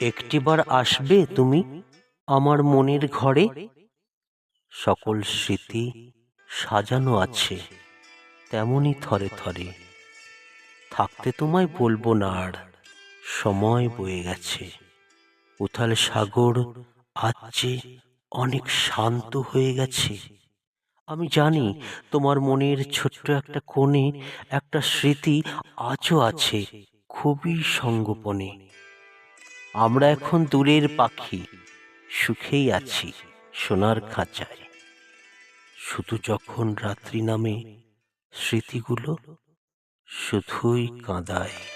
একটিবার আসবে তুমি আমার মনের ঘরে? সকল স্মৃতি সাজানো আছে তেমনই থরে থরে। থাকতে তোমায় বলব না আর, সময় বয়ে গেছে। উথাল সাগর আজ যে অনেক শান্ত হয়ে গেছে। আমি জানি তোমার মনের ছোট্ট একটা কোণে একটা স্মৃতি আজও আছে, খুবই সঙ্গোপনে। আমরা এখন দূরের পাখি, সুখেই আছি, সোনার খাঁচায়। শুধু যখন রাত্রি নামে স্মৃতিগুলো শুধুই কাঁদায়।